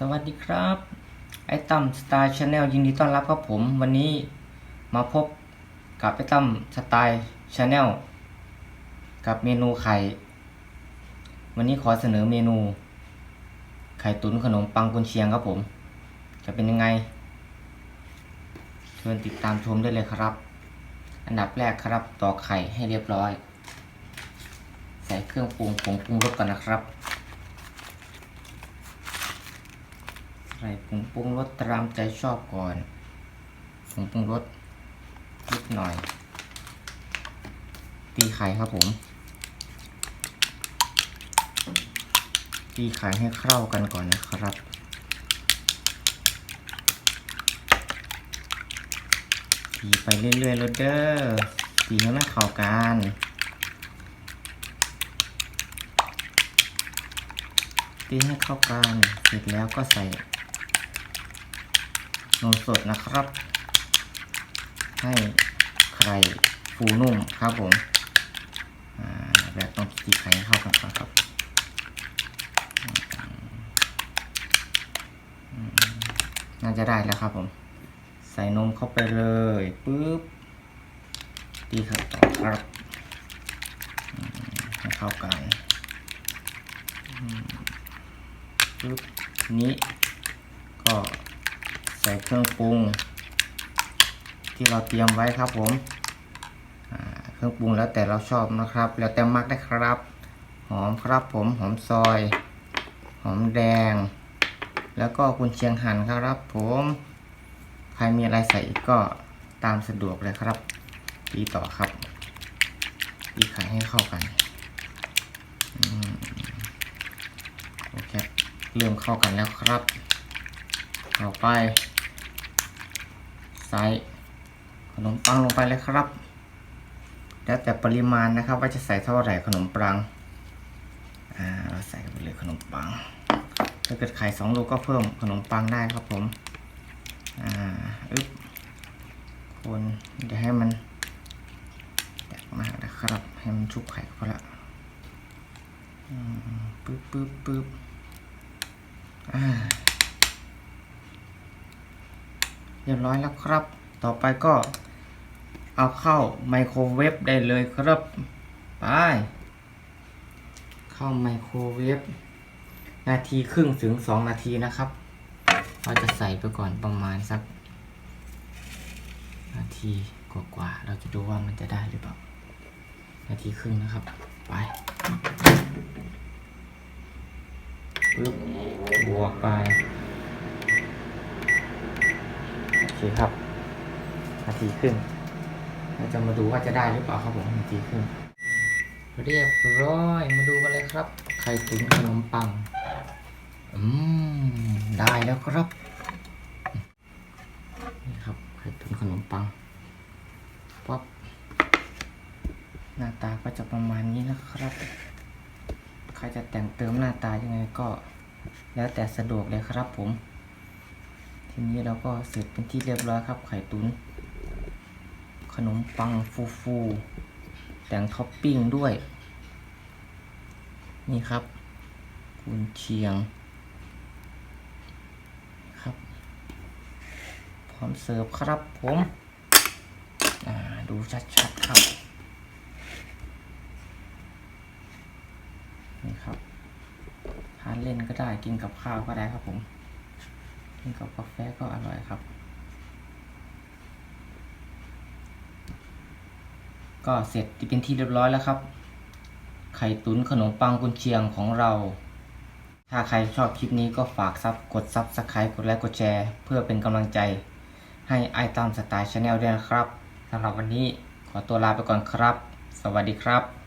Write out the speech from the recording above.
สวัสดีครับ ไอตั้มสไตล์ชาแนลยินดีต้อนรับครับผม วันนี้มาพบกับไอตั้มสไตล์ชาแนลกับเมนูไข่ วันนี้ขอเสนอเมนู ไข่ตุ๋นขนมปังกุนเชียงครับผม จะเป็นยังไงเชิญติดตามชมได้เลยครับ อันดับแรกครับตอกไข่ให้เรียบร้อย ใส่เครื่องปรุงผงปรุงรสก่อนนะครับ ใส่ผงปรุงรสตามใจชอบก่อนผงปรุงรสนิดหน่อย ตีไข่ครับผม ตีไข่ให้เข้ากันก่อนนะครับตีไปเรื่อยๆเลยเด้อตีให้มันเข้ากันตีให้เข้ากันเสร็จแล้วก็ใส่ นมสดนะครับ ให้ไข่ฟูนุ่มครับผมแบบต้องตีไข่ให้เข้ากันก่อนครับน่าจะได้แล้วครับผม ใส่นมเข้าไปเลยปุ๊บตีไข่ต่อครับให้เข้ากันปุ๊บนี้ก็ ใส่เครื่องปรุง ที่เราเตรียมไว้ครับผมเครื่องปรุงแล้วแต่เราชอบนะครับ แล้วแต่มักได้ครับ หอมครับผมหอมซอย หอมแดง แล้วก็กุนเชียงหั่นครับผมใครมีอะไรใส่อีกก็ตามสะดวกเลยครับตีต่อครับตีไข่ให้เข้ากันอโอเคเริ่มเข้ากันแล้วครับ ต่อไป ส่ขนมปังลงไปเลยครับ แล้วแต่ปริมาณนะครับ ว่าจะใส่เท่าไหร่ขนมปัง อ่าเราใส่ไปเลยขนมปัง ถ้าเกิดไข่สองลูกก็เพิ่มขนมปังได้ครับผม อ่าอึ๊บคนเดี๋ยวให้มันแตกมากนะครับ ให้มันชุบไข่ก็ละอืมปึ๊บปึ๊บปึ๊บอ่า เรียบร้อยแล้วครับ ต่อไปก็เอาเข้าไมโครเวฟได้เลยครับ ไป เข้าไมโครเวฟนาทีครึ่งถึงสองนาทีนะครับ เราจะใส่ไปก่อนประมาณสัก นาทีกว่าๆ เราจะดูว่ามันจะได้หรือเปล่า นาทีครึ่งนะครับ ไปปึ๊บบวกไป โอเคครับ นาทีครึ่งเราจะมาดูว่าจะได้หรือเปล่าครับผมนาทีครึ่งเรียบร้อยมาดูกันเลยครับไข่ตุ๋นขนมปัง อืมได้แล้วครับนี่ครับไข่ตุ๋นขนมปังป๊อปหน้าตาก็จะประมาณนี้นะครับ ใครจะแต่งเติมหน้าตายังไงก็ แล้วแต่สะดวกเลยครับผม ทีนี้เราก็เสร็จเป็นที่เรียบร้อยครับ ไข่ตุ๋นขนมปังฟูฟูๆแต่งท็อปปิ้งด้วย นี่ครับกุนเชียง ครับ พร้อมเสิร์ฟครับผมดูชัดๆครับ นี่ครับทานเล่นก็ได้กินกับข้าวก็ได้ครับผม กินกับกาแฟก็อร่อยครับ ก็เสร็จที่เป็นที่เรียบร้อยแล้วครับ ไข่ตุ๋นขนมปังกุนเชียงของเรา ถ้าใครชอบคลิปนี้ก็ฝากซับกดซับสไครต์กดไลค์กดแชร์ เพื่อเป็นกำลังใจ ให้ไอตามสไตล์ชาแนลด้วยนะครับสำหรับวันนี้ขอตัวลาไปก่อนครับ สวัสดีครับ